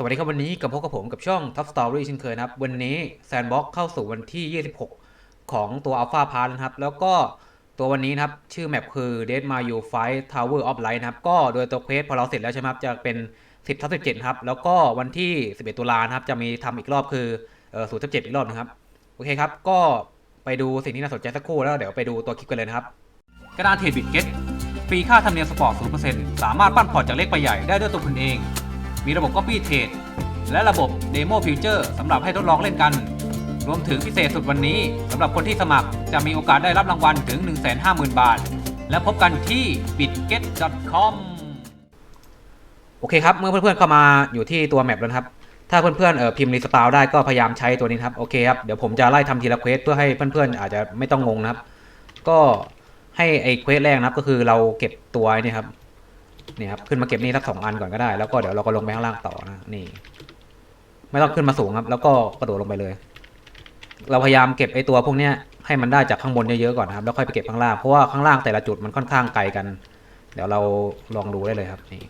สวัสดีครับวันนี้กับพบกับผมกับช่อง Top Story เช่นเคยนะครับ วันนี้ Sandbox เข้าสู่วันที่ 26 ของตัว Alpha p a s s นะครับ แล้วก็ตัววันนี้นะครับ ชื่อแมปคือ Dead Mayu Fight Tower of Light นะครับ ก็โดยตัวเควสพอเราเสร็จแล้วใช่ไหมครับ จะเป็น 10ทับ17 ครับ แล้วก็วันที่ 11 ตุลาครับ จะมีทำอีกรอบคือเอ่อ0ทับ7อีกรอบนะครับ โอเคครับ ก็ไปดูสิ่งที่น่าสนใจสักครู่แล้วเดี๋ยวไปดูตัวคลิปกันเลยนะครับกระดานเทรดบิตเก็ตฟรีค่าธรรมเนียมสปอร์ต0%สามารถปั้นพอร์ตจากเล็กไปใหญ่ได้ด้วยตัวคุณเอง มีระบบ Copy Trade และระบบ Demo Future สำหรับให้ทดลองเล่นกัน รวมถึงพิเศษสุดวันนี้สำหรับคนที่สมัครจะมีโอกาสได้รับรางวัลถึง 150,000 บาท และพบกันที่ bitget.com โอเคครับ เมื่อเพื่อนๆเข้ามาอยู่ที่ตัวแมปแล้วครับ ถ้าเพื่อนๆเออพิมพ์รีสปาวได้ก็พยายามใช้ตัวนี้ครับ โอเคครับ เดี๋ยวผมจะไล่ทำทีละเควสเพื่อให้เพื่อนๆอาจจะไม่ต้องงงนะครับ ก็ให้ไอ้เควสแรกนะครับก็คือเราเก็บตัวนี่ครับ นี่ครับขึ้นมาเก็บนี่สักสองอันก่อนก็ได้ แล้วก็เดี๋ยวเราก็ลงไปข้างล่างต่อนะนี่ ไม่ต้องขึ้นมาสูงครับ แล้วก็กระโดดลงไปเลย เราพยายามเก็บไอ้ตัวพวกเนี้ยให้มันได้จากข้างบนเยอะๆก่อนนะครับ แล้วค่อยไปเก็บข้างล่างเพราะว่าข้างล่างแต่ละจุดมันค่อนข้างไกลกัน เดี๋ยวเราลองดูได้เลยครับนี่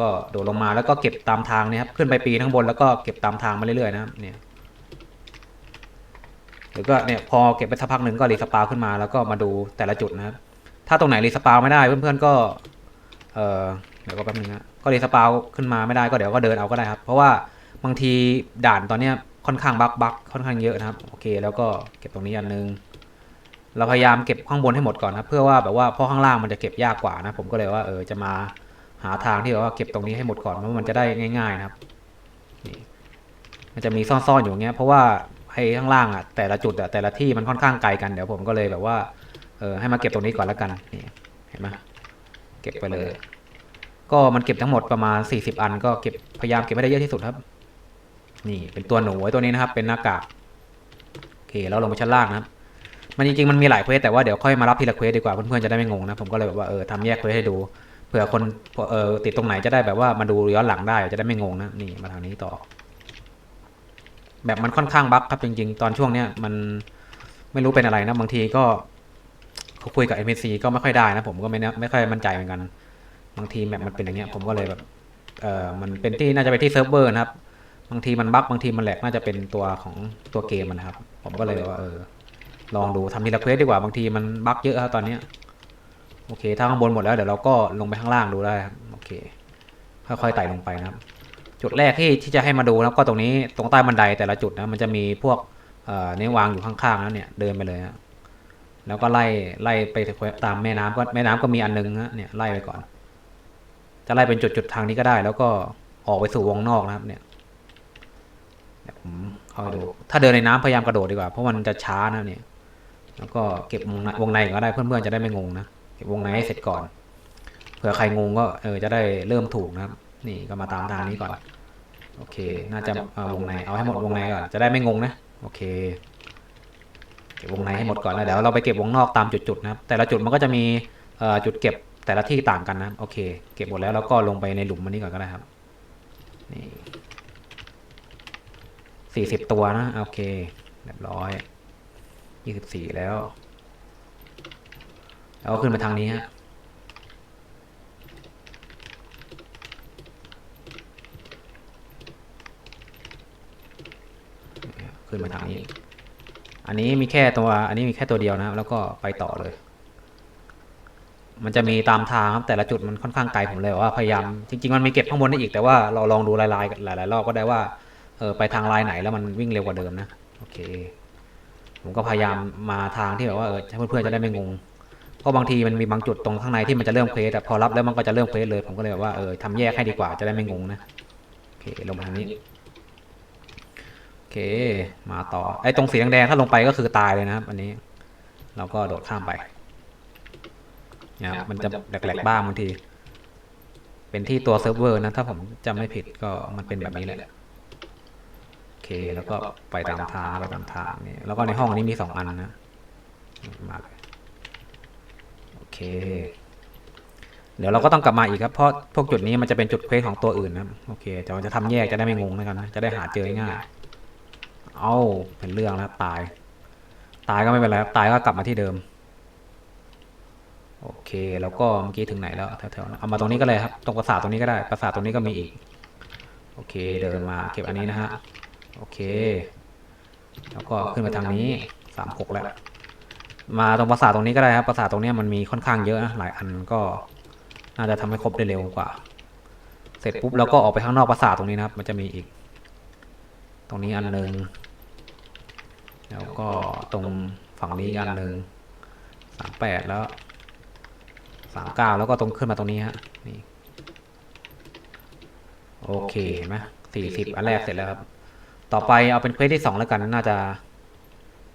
ก็โดดลงมาแล้วก็เก็บตามทางเนี่ยครับขึ้นไปปีนข้างบนแล้วก็เก็บตามทางมาเรื่อยๆนะครับเนี่ยหรือก็เนี่ยพอเก็บไปสักพักหนึ่งก็รีสปาขึ้นมาแล้วก็มาดูแต่ละจุดนะครับถ้าตรงไหนรีสปาไม่ได้เพื่อนๆก็ เออเดี๋ยวก็แป๊บนึงนะก็รีสปาวขึ้นมาไม่ได้ก็เดี๋ยวก็เดินเอาก็ได้ครับ เพราะว่าบางทีด่านตอนเนี้ยค่อนข้างบักบักค่อนข้างเยอะนะครับ โอเค แล้วก็เก็บตรงนี้อันนึง เราพยายามเก็บข้างบนให้หมดก่อนนะเพื่อว่าแบบว่าพราะข้างล่างมันจะเก็บยากกว่านะ ผมก็เลยว่าเออจะมาหาทางที่แบบว่าเก็บตรงนี้ให้หมดก่อนเพราะมันจะได้ง่าย ๆนะครับนี่มันจะมีซ่อนๆอยู่อย่างเงี้ยเพราะว่าให้ข้างล่างอะแต่ละจุดอะแต่ละที่มันค่อนข้างไกลกันเดี๋ยวผมก็เลยแบบว่าเออให้มาเก็บตรงนี้ก่อนแล้วกันนี่เห็นไหม เก็บไปเลย ก็มันเก็บทั้งหมดประมาณ 40 อัน ก็เก็บพยายามเก็บให้ได้เยอะที่สุดครับ นี่เป็นตัวหนูไว้ตัวนี้นะครับ เป็นหน้ากากโอเคแล้วลงไปชั้นล่างนะครับ มันจริงๆมันมีหลายเควสแต่ว่าเดี๋ยวค่อยมารับทีละเควสดีกว่าเพื่อนๆจะได้ไม่งงนะผมก็เลยแบบว่าเออทำแยกเควสให้ดูเผื่อคนเออติดตรงไหนจะได้แบบว่ามาดูย้อนหลังได้จะได้ไม่งงนะนี่มาทางนี้ต่อ แบบมันค่อนข้างบั๊กครับจริง ๆ ตอนช่วงเนี้ยมันไม่รู้เป็นอะไรนะบางทีก็ คุยกับ NPC ก็ไม่ค่อยได้นะ ผมก็ไม่แน่ไม่ค่อยมั่นใจเหมือนกัน บางทีแบบมันเป็นอย่างเงี้ย ผมก็เลยแบบเออมันเป็นที่น่าจะเป็นที่เซิร์ฟเวอร์นะครับ บางทีมันบั๊กบางทีมันแหลกน่าจะเป็นตัวของตัวเกมมันนะครับ ผมก็เลยว่าเออลองดูทำทีละเควสดีกว่าบางทีมันบั๊กเยอะครับตอนเนี้ยโอเค ถ้าข้างบนหมดแล้วเดี๋ยวเราก็ลงไปข้างล่างดูได้ครับโอเค ค่อยๆไต่ลงไปนะครับ จุดแรกที่ที่จะให้มาดูนะก็ตรงนี้ตรงใต้บันไดแต่ละจุดนะมันจะมีพวกเอ่อเนี่ยวางอยู่ข้างๆแล้วเนี่ยเดินไปเลยฮะ แล้วก็ไล่ไล่ไปตามแม่น้ำก็แม่น้ำก็มีอันนึงฮะเนี่ยไล่ไปก่อน จะไล่เป็นจุดๆทางนี้ก็ได้ แล้วก็ออกไปสู่วงนอกนะครับ เนี่ยผมเข้าไปดู ถ้าเดินในน้ำพยายามกระโดดดีกว่าเพราะมันจะช้านะเนี่ย แล้วก็เก็บวงในวงในก็ได้เพื่อนๆจะได้ไม่งงนะเก็บวงในให้เสร็จก่อนเผื่อใครงงก็เออจะได้เริ่มถูกนะครับ นี่ก็มาตามทางนี้ก่อน โอเค น่าจะวงในเอาให้หมดวงในก่อนจะได้ไม่งงนะ โอเค ก็บวงในให้หมดก่อนแล้วเดี๋ยวเราไปเก็บวงนอกตามจุดๆนะครับ แต่ละจุดมันก็จะมีจุดเก็บแต่ละที่ต่างกันนะโอเค เก็บหมดแล้วแล้วก็ลงไปในหลุมมันนี้ก่อนก็ได้ครับนี่สี่สิบตัวนะโอเคเรียบร้อยยี่สิบสี่แล้วแล้วก็ขึ้นมาทางนี้ฮะขึ้นมาทางนี้ อันนี้มีแค่ตัว อันนี้มีแค่ตัวเดียวนะครับแล้วก็ไปต่อเลย มันจะมีตามทางครับแต่ละจุดมันค่อนข้างไกลผมเลยว่าพยายามจริงๆมันมีเก็บข้างบนได้อีกแต่ว่าเราลองดูลายๆหลายๆรอบก็ได้ว่าเออไปทางลายไหนแล้วมันวิ่งเร็วกว่าเดิมนะโอเค ผมก็พยายามมาทางที่แบบว่าเออเพื่อนๆจะได้ไม่งงเพราะบางทีมันมีบางจุดตรงข้างในที่มันจะเริ่มเควสแต่พอรับแล้วมันก็จะเริ่มเควสเลย ผมก็เลยแบบว่าเออทำแยกให้ดีกว่าจะได้ไม่งงนะโอเคลงมาทางนี้ เค มาต่อ ไอ้ตรงสีแดงๆถ้าลงไปก็คือตายเลยนะครับอันนี้ เราก็โดดข้ามไปนะครับมันจะแหลกๆบ้างบางที เป็นที่ตัวเซิร์ฟเวอร์นะ ถ้าผมจำไม่ผิดก็มันเป็นแบบนี้แหละโอเค แล้วก็ไปตามทางไปตามทางนี่ แล้วก็ในห้องนี้มีสองอันนะ มาเลยโอเค เดี๋ยวเราก็ต้องกลับมาอีกครับ เพราะพวกจุดนี้มันจะเป็นจุดเควสของตัวอื่นนะครับโอเค จะจะทำแยกจะได้ไม่งงนะครับนะจะได้หาเจอง่าย เอาเป็นเรื่องแล้วตาย ตายก็ไม่เป็นไรตายก็กลับมาที่เดิม โอเค แล้วก็เมื่อกี้ถึงไหนแล้วแถวๆเอามาตรงนี้ก็เลยครับ ตรงปราสาทตรงนี้ก็ได้ ปราสาทตรงนี้ก็มีอีก โอเค เดินมาเก็บอันนี้นะฮะ โอเค แล้วก็ขึ้นมาทางนี้สามหกแล้ว มาตรงปราสาทตรงนี้ก็ได้ครับ ปราสาทตรงนี้มันมีค่อนข้างเยอะนะ หลายอันก็น่าจะทำให้ครบได้เร็วกว่า เสร็จปุ๊บแล้วก็ออกไปข้างนอกปราสาทตรงนี้นะครับ มันจะมีอีก ตรงนี้อันหนึ่ง แล้วก็ตรงฝั่งนี้อีกอันหนึ่งสามแปดแล้วสามเก้าแล้วก็ตรงขึ้นมาตรงนี้ฮะนี่โอเคเห็นไหมสี่สิบอันแรกเสร็จแล้วครับ ต่อไปเอาเป็นเควสที่สองแล้วกันน่าจะ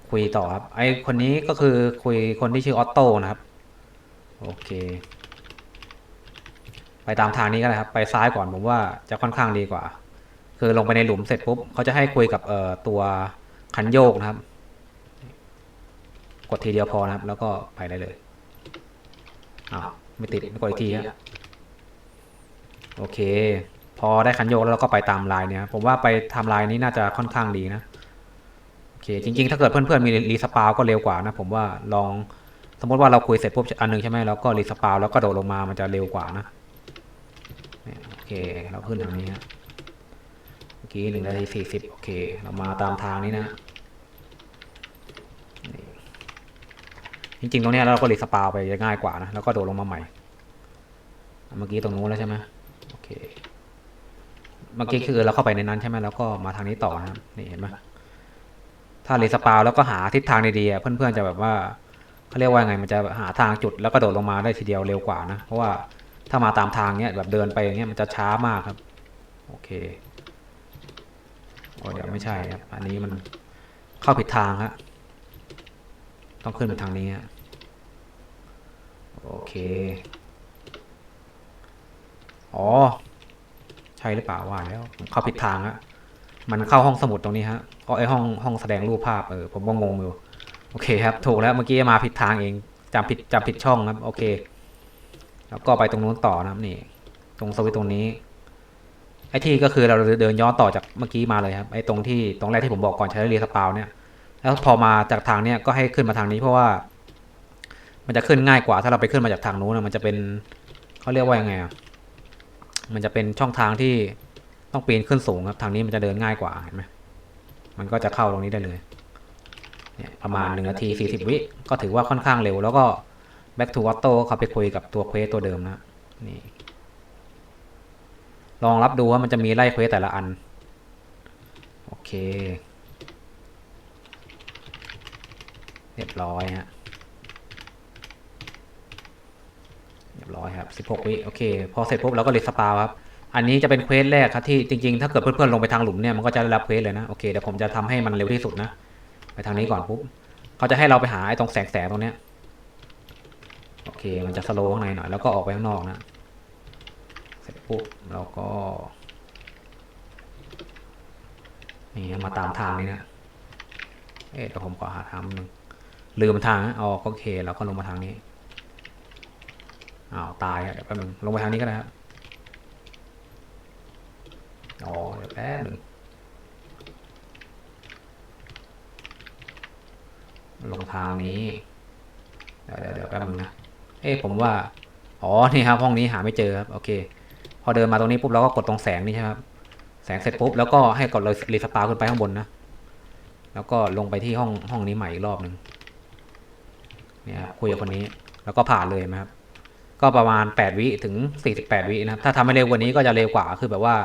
คุยต่อครับ ไอคนนี้ก็คือคุยคนที่ชื่อออตโต้นะครับ โอเค ไปตามทางนี้ก็ได้ครับ ไปซ้ายก่อนผมว่าจะค่อนข้างดีกว่า คือลงไปในหลุมเสร็จปุ๊บเขาจะให้คุยกับเอ่อตัว คันโยกนะครับ กดทีเดียวพอนะครับ แล้วก็ไปได้เลยอ้าวไม่ติดไม่กดอีกทีฮะโอเค พอได้คันโยกแล้วเราก็ไปตามลายเนี่ยผมว่าไปทำลายนี้น่าจะค่อนข้างดีนะโอเค จริง ๆ ถ้าเกิดเพื่อนๆมีรีสปาวก็เร็วกว่านะ ผมว่าลองสมมติว่าเราคุยเสร็จปุ๊บอันหนึงใช่ไหมแล้วก็รีสปาวแล้วก็โดดลงมามันจะเร็วกว่านะโอเค เราขึ้นทางนี้ฮะ อกี้หนึ่งนาทีสี่สิบโอเค เรามาตามทางนี้นะ จริงๆตรงนี้เราก็รีสปาวไปจะง่ายกว่านะ แล้วก็โดดลงมาใหม่ เมื่อกี้ตรงนู้นแล้วใช่ไหมโอเค เมื่อกี้คือเราเข้าไปในนั้นใช่ไหมแล้วก็มาทางนี้ต่อนะนี่เห็นไหมถ้ารีสปาวแล้วก็หาทิศทางดีๆเพื่อนๆจะแบบว่าเขาเรียกว่าไงมันจะหาทางจุดแล้วก็โดดลงมาได้ทีเดียวเร็วกว่านะ เพราะว่าถ้ามาตามทางเนี้ยแบบเดินไปอย่างเงี้ยมันจะช้ามากครับ โอเค โอ้เดี๋ยวไม่ใช่ครับ อันนี้มันเข้าผิดทางฮะ ต้องขึ้นไปทางนี้ฮะ โอเค อ๋อ ใช่หรือเปล่าว่าแล้วผมเข้าผิดทางฮะ มันเข้าห้องสมุดตรงนี้ฮะก็ไอห้องห้องแสดงรูปภาพเออผมก็งงอยู่ โอเคครับ ถูกแล้วเมื่อกี้มาผิดทางเองจำผิดจำผิดช่องครับ โอเค แล้วก็ไปตรงนู้นต่อนะครับนี่ ตรงสวิตช์ตรงนี้ ไอ้ที่ก็คือเราเดินย้อนต่อจากเมื่อกี้มาเลยครับไอ้ตรงที่ตรงแรกที่ผมบอกก่อนใช้เรียสปาวเนี่ยแล้วพอมาจากทางเนี้ยก็ให้ขึ้นมาทางนี้เพราะว่า มันจะขึ้นง่ายกว่าถ้าเราไปขึ้นมาจากทางนู้นนะมันจะเป็นเขาเรียกว่ายังไงอะมันจะเป็นช่องทางที่ต้องปีนขึ้นสูงครับทางนี้มันจะเดินง่ายกว่าเห็นไหมมันก็จะเข้าตรงนี้ได้เลยเนี่ยประมาณหนึ่งนาทีสี่สิบวิก็ถือว่าค่อนข้างเร็ว แล้วก็ back to auto เขาไปคุยกับตัวเควสตัวเดิมนะนี่ ลองรับดูว่ามันจะมีไล่เควสแต่ละอัน โอเค เรียบร้อยฮะเรียบร้อยครับ 16 วิ โอเค พอเสร็จปุ๊บเราก็รีสปาครับ อันนี้จะเป็นเควสแรกครับที่จริงๆ ถ้าเกิดเพื่อนๆ ลงไปทางหลุมเนี่ยมันก็จะได้รับเควสเลยนะ โอเค เดี๋ยวผมจะทำให้มันเร็วที่สุดนะ ไปทางนี้ก่อนปุ๊บเขาจะให้เราไปหาไอ้ตรงแสงแสงตรงเนี้ย โอเค มันจะสโลว์ข้างในหน่อยแล้วก็ออกไปข้างนอกนะ เร็จปุ๊บเราก็นี่มาตามทางนี้นะเอ๊ะเดี๋ยวผมขอหาทางหนึ่งลืมทางอ๋อโอเคเราก็ลงมาทางนี้อ้าวตายเดี๋ยวแป๊บนึงลงไปทางนี้ก็ได้ครับอ๋อเดี๋ยวแป๊บนึงลงทางนี้เดี๋ยวเดี๋ยวเดี๋ยวแป๊บนึงนะเอ้ผมว่า อ๋อ นี่ครับ ห้องนี้หาไม่เจอครับ โอเค พอเดินมาตรงนี้ปุ๊บเราก็กดตรงแสงนี่ใช่ไหมครับแสงเสร็จปุ๊บแล้วก็ให้กดเลยรีสปาขึ้นไปข้างบนนะแล้วก็ลงไปที่ห้องห้องนี้ใหม่อีกรอบหนึ่งเนี่ยครับคุยกับคนนี้แล้วก็ผ่านเลยนะครับ ก็ประมาณ 8 วิถึง 48 วินะครับ ถ้าทำให้เร็วกว่านี้ก็จะเร็วกว่าคือแบบว่า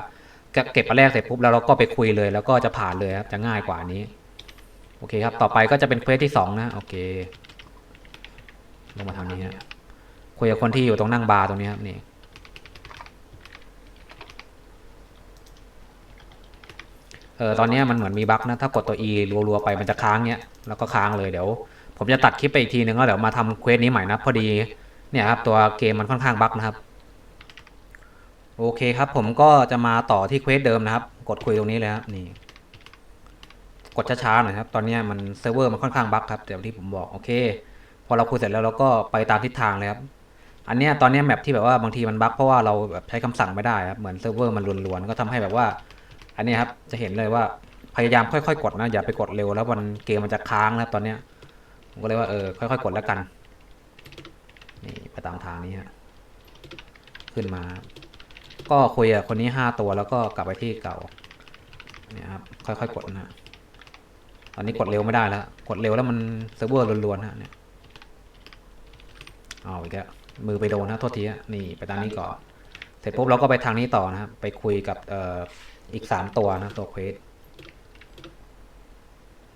เก็บเก็บอันแรกเสร็จปุ๊บแล้วเราก็ไปคุยเลย แล้วก็จะผ่านเลยครับจะง่ายกว่านี้โอเคครับ ต่อไปก็จะเป็นเควสที่2นะโอเคลงมาทางนี้ฮะคุยกับคนที่อยู่ตรงนั่งบาร์ตรงนี้ครับนี่ เออตอนนี้มันเหมือนมีบั๊กนะ ถ้ากดตัว E รัวๆไปมันจะค้างเนี้ยแล้วก็ค้างเลยเดี๋ยว ผมจะตัดคลิปไปอีกทีนึงแล้วเดี๋ยวมาทำเควสนี้ใหม่นะพอดีเนี่ยครับตัวเกมมันค่อนข้างบั๊กนะครับ โอเคครับ ผมก็จะมาต่อที่เควสเดิมนะครับ กดคุยตรงนี้เลยครับนี่กดช้าๆหน่อยครับ ตอนนี้มันเซิร์ฟเวอร์มันค่อนข้างบั๊กครับเดี๋ยวที่ผมบอกโอเค พอเราคุยเสร็จแล้วเราก็ไปตามทิศทางเลยครับ อันเนี้ยตอนนี้แมปที่แบบว่าบางทีมันบั๊กเพราะว่าเราแบบใช้คำสั่งไม่ได้ครับ เหมือนเซิร์ฟเวอร์มันล้วนๆ ก็ทำให้แบบว่า อันนี้ครับจะเห็นเลยว่าพยายามค่อยๆกดนะอย่าไปกดเร็วแล้วมันเกมมันจะค้างนะครับตอนเนี้ยผมก็เลยว่าเออค่อยๆกดแล้วกันนี่ไปตามทางนี้ฮะขึ้นมา ก็คุยกับคนนี้ห้าตัวแล้วก็กลับไปที่เก่าเนี่ยครับค่อยๆกดนะฮะตอนนี้กดเร็วไม่ได้แล้ว กดเร็วแล้วมันเซิร์ฟเวอร์ล้วนๆฮะเนี่ยเอาอีกแล้วมือไปโดนนะโทษทีฮะนี่ไปตามนี้ก่อนเสร็จปุ๊บเราก็ไปทางนี้ต่อนะครับ ไปคุยกับเอ่อ อีกสามตัวนะตัวเควส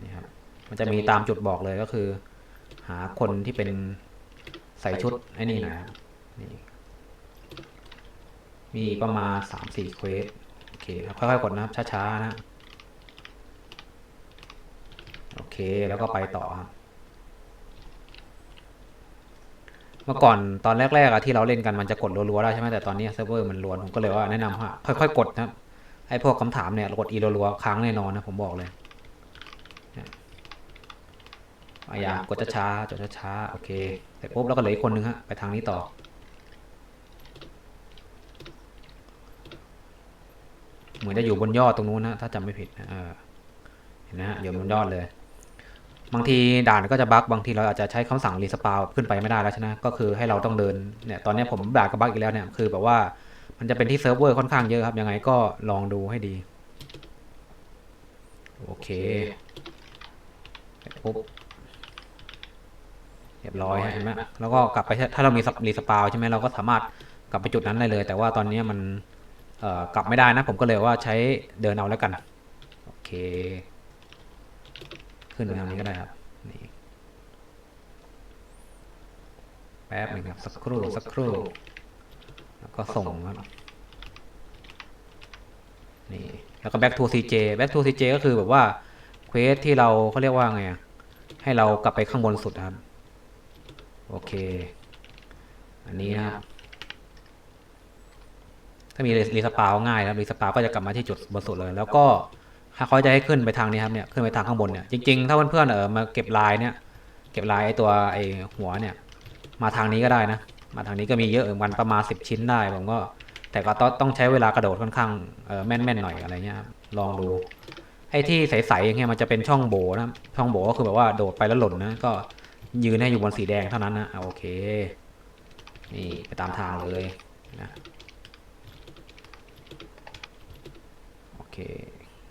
นี่ครับมันจะมีตามจุดบอกเลยก็คือ หาคนที่เป็นใส่ชุดไอ้นี่นะครับนี่มีประมาณสามสี่เควสโอเคครับค่อยๆกดนะครับช้าๆนะโอเคแล้วก็ไปต่อครับเมื่อก่อนตอนแรกๆอะที่เราเล่นกันมันจะกดรัวๆได้ใช่ไหมแต่ตอนนี้เซิร์ฟเวอร์มันล้วนผมก็เลยว่าแนะนำว่าค่อยๆกดนะครับ ไอ้พวกคำถามเนี่ยกดอีรัวๆค้างแน่นอนนะผมบอกเลยเนี่ยพยายามกดช้าๆจดช้าๆโอเคเสร็จปุ๊บแล้วก็เหลืออีกคนนึงฮะไปทางนี้ต่อ เหมือนจะอยู่บนยอดตรงนู้นนะถ้าจำไม่ผิดนะเห็นนะฮะอยู่บนยอดเลย บางทีด่านก็จะบั๊กบางทีเราอาจจะใช้คำสั่งรีสปาวขึ้นไปไม่ได้แล้วใช่ไหมก็คือให้เราต้องเดินเนี่ยตอนนี้ผมด่ากับบั๊กอีกแล้วเนี่ยคือแบบว่า มันจะเป็นที่เซิร์ฟเวอร์ค่อนข้างเยอะครับ ยังไงก็ลองดูให้ดี โอเคปุ๊บเรียบร้อยฮะเห็นไหมแล้วก็กลับไปถ้าเรามีรีสปาวใช่ไหมเราก็สามารถกลับไปจุดนั้นได้เลย แต่ว่าตอนนี้มันเอ่อกลับไม่ได้นะ ผมก็เลยว่าใช้เดินเอาแล้วกันโอเค ขึ้นไปทางนี้ก็ได้ครับนี่แป๊บหนึงครับสักครู่สักครู่ แล้วก็ส่งครับนี่แล้วก็ back to CJ back to CJ ก็คือแบบว่าเควสที่เราเขาเรียกว่าไงอะให้เรากลับไปข้างบนสุดครับ โอเค อันนี้นะครับ ถ้ามีรีสปาวง่ายครับรีสปาวก็จะกลับมาที่จุดบนสุดเลย แล้วก็ถ้าเขาจะให้ขึ้นไปทางนี้ครับเนี่ยขึ้นไปทางข้างบนเนี่ยจริงๆถ้าเพื่อนๆเออมาเก็บลายเนี่ย เก็บลายไอตัวไอหัวเนี่ย มาทางนี้ก็ได้นะ มาทางนี้ก็มีเยอะเหมือนกันประมาณสิบชิ้นได้ผมก็แต่ก็ต้องต้องใช้เวลากระโดดค่อนข้างแม่นๆหน่อยอะไรเงี้ยลองดูไอ้ที่ใสๆอย่างเงี้ยมันจะเป็นช่องโบนะช่องโบก็คือแบบว่าโดดไปแล้วหล่นนะก็ยืนให้อยู่บนสีแดงเท่านั้นนะโอเค นี่ไปตามทางเลยนะโอเค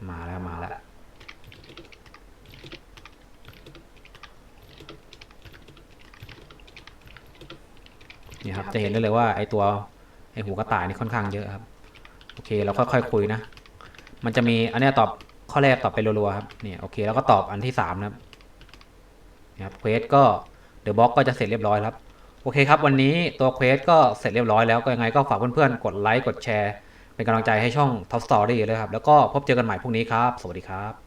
มาแล้วมาแล้ว นี่ครับจะเห็นได้เลยว่าไอตัวไอหูกระต่ายนี่ค่อนข้างเยอะครับ โอเคเราค่อยๆคุยนะ มันจะมีอันเนี้ยตอบข้อแรกตอบไปรัวๆครับเนี่ยโอเคแล้วก็ตอบอันที่สามนะครับเนี่ยครับเควสก็เดอะบ็อกก็จะเสร็จเรียบร้อยแล้วครับโอเคครับ วันนี้ตัวเควสก็เสร็จเรียบร้อยแล้วก็ยังไงก็ฝากเพื่อนๆกดไลค์กดแชร์ เป็นกำลังใจให้ช่อง Top Story เลยครับ แล้วก็พบเจอกันใหม่พรุ่งนี้ครับ สวัสดีครับ